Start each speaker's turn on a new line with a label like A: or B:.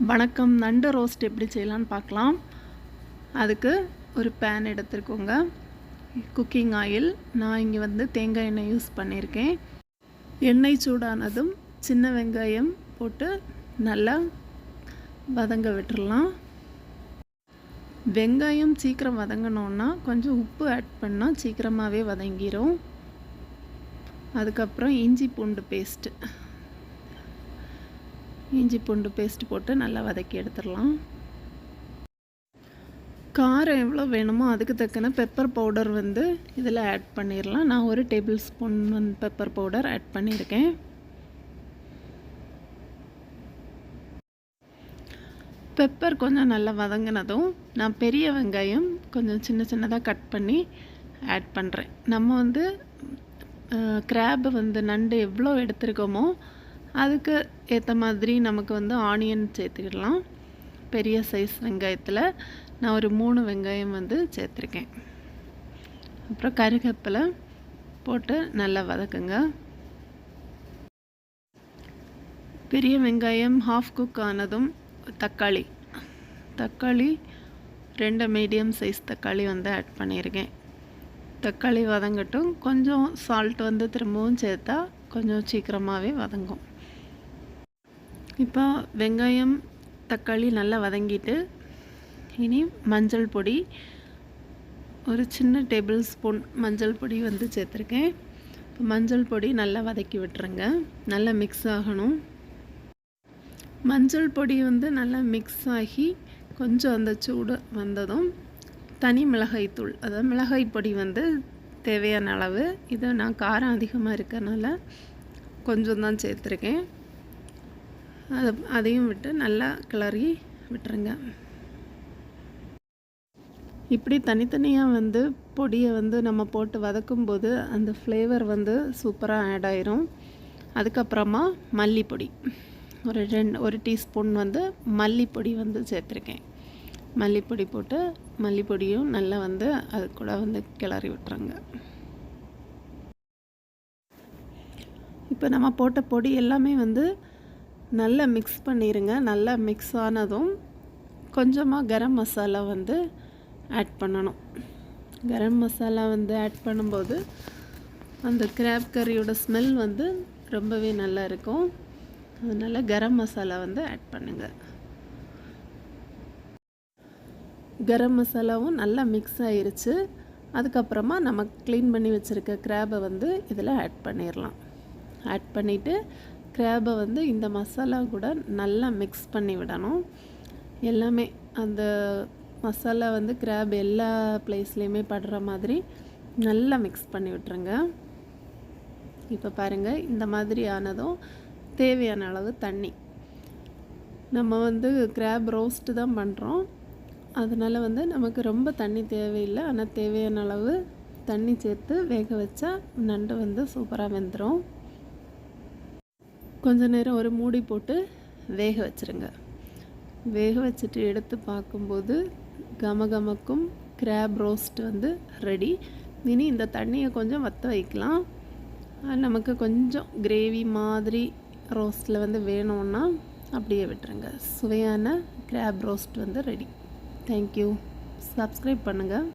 A: வணக்கம். நண்டு ரோஸ்ட் எப்படி செய்யலான்னு பார்க்கலாம். அதுக்கு ஒரு பேன் எடுத்துருக்கோங்க குக்கிங் ஆயில் நான் இங்கே வந்து தேங்காய் எண்ணெய் யூஸ் பண்ணியிருக்கேன். எண்ணெய் சூடானதும் சின்ன வெங்காயம் போட்டு நல்லா வதங்க விட்டுடலாம் வெங்காயம் சீக்கிரம் வதங்கணுன்னா கொஞ்சம் உப்பு ஆட் பண்ணால் சீக்கிரமாகவே வதங்கிடும் அதுக்கப்புறம் இஞ்சி பூண்டு பேஸ்ட்டு இஞ்சி பூண்டு பேஸ்ட் போட்டு நல்லா வதக்கி எடுத்துடலாம். காரம் எவ்வளோ வேணுமோ அதுக்கு தக்கன பெப்பர் பவுடர் வந்து இதில் ஆட் பண்ணிடலாம். நான் ஒரு டேபிள் ஸ்பூன் வந்து பெப்பர் பவுடர் ஆட் பண்ணியிருக்கேன். பெப்பர் கொஞ்சம் நல்லா வதங்கினதும் நான் பெரிய வெங்காயம் கொஞ்சம் சின்ன சின்னதாக கட் பண்ணி ஆட் பண்ணுறேன் நம்ம வந்து கிராப் வந்து நண்டு எவ்வளோ எடுத்துருக்கோமோ அதுக்கு ஏற்ற மாதிரி நமக்கு வந்து ஆனியன் சேர்த்துக்கிடலாம். பெரிய சைஸ் வெங்காயத்தில் நான் ஒரு மூணு வெங்காயம் வந்து சேர்த்துருக்கேன். அப்புறம் கருகப்பிலை போட்டு நல்லா வதக்குங்க. பெரிய வெங்காயம் ஹாஃப் குக் ஆனதும் தக்காளி. தக்காளி ரெண்டு மீடியம் சைஸ் தக்காளி வந்து ஆட் பண்ணியிருக்கேன். தக்காளி வதங்கட்டும். கொஞ்சம் சால்ட் வந்து திரும்பவும் சேர்த்தா கொஞ்சம் சீக்கிரமாகவே வதங்கும். இப்போ வெங்காயம் தக்காளி நல்லா வதங்கிட்டு இனி மஞ்சள் பொடி. ஒரு சின்ன டேபிள் ஸ்பூன் மஞ்சள் பொடி வந்து சேர்த்துருக்கேன். இப்போ மஞ்சள் பொடி நல்லா வதக்கி விட்டுருங்க. நல்லா மிக்ஸ் ஆகணும். மஞ்சள் பொடி வந்து நல்லா மிக்ஸ் ஆகி கொஞ்சம் அந்த சூடு வந்ததும் தனி மிளகாய் தூள். அதாவது மிளகாய் பொடி வந்து தேவையான அளவு. இதை நான் காரம் அதிகமாக இருக்கறனால கொஞ்சம் தான் சேர்த்துருக்கேன். அதை அதையும் விட்டு நல்லா கிளறி விட்டுருங்க. இப்படி தனித்தனியாக வந்து பொடியை வந்து நம்ம போட்டு வதக்கும்போது அந்த ஃப்ளேவர் வந்து சூப்பராக ஆட் ஆயிரும். அதுக்கப்புறமா மல்லிப்பொடி. ஒரு ரெண்டு ஒரு டீஸ்பூன் வந்து மல்லிப்பொடி வந்து சேர்த்துருக்கேன். மல்லிப்பொடி போட்டு மல்லிப்பொடியும் நல்லா வந்து அது கூட வந்து கிளறி விட்டுருங்க. இப்போ நம்ம போட்ட பொடி எல்லாமே வந்து நல்லா மிக்ஸ் பண்ணிடுங்க நல்லா மிக்ஸ் ஆனதும் கொஞ்சமாக கரம் மசாலா வந்து ஆட் பண்ணணும். கரம் மசாலா வந்து ஆட் பண்ணும்போது அந்த கிராப் கறியோட ஸ்மெல் வந்து ரொம்பவே நல்லா இருக்கும். அதனால் கரம் மசாலா வந்து ஆட் பண்ணுங்கள் கரம் மசாலாவும் நல்லா மிக்ஸ் ஆயிருச்சு. அதுக்கப்புறமா நம்ம க்ளீன் பண்ணி வச்சுருக்க கிராபை வந்து இதில் ஆட் பண்ணிடலாம் ஆட் பண்ணிவிட்டு கிராபை வந்து இந்த மசாலா கூட நல்லா மிக்ஸ் பண்ணி விடணும். எல்லாமே அந்த மசாலா வந்து கிராப் எல்லா ப்ளேஸ்லேயுமே படுற மாதிரி நல்லா மிக்ஸ் பண்ணி விட்டுருங்க. இப்போ பாருங்கள் இந்த மாதிரி ஆனதும் தேவையான அளவு தண்ணி. நம்ம வந்து கிராப் ரோஸ்ட்டு தான் பண்ணுறோம் அதனால் வந்து நமக்கு ரொம்ப தண்ணி தேவையில்லை. ஆனால் தேவையான அளவு தண்ணி சேர்த்து வேக வச்சா நண்டு வந்து சூப்பராக வெந்துடும் கொஞ்ச நேரம் ஒரு மூடி போட்டு வேக வச்சுருங்க. வேக வச்சுட்டு எடுத்து பார்க்கும்போது கமகமக்கும் கிராப் ரோஸ்ட் வந்து ரெடி இனி இந்த தண்ணியை கொஞ்சம் வற்ற வைக்கலாம். நமக்கு கொஞ்சம் கிரேவி மாதிரி ரோஸ்ட்டில் வந்து வேணும்னா அப்படியே விட்டுருங்க. சுவையான கிராப் ரோஸ்ட் வந்து ரெடி தேங்க்யூ சப்ஸ்கிரைப் பண்ணுங்கள்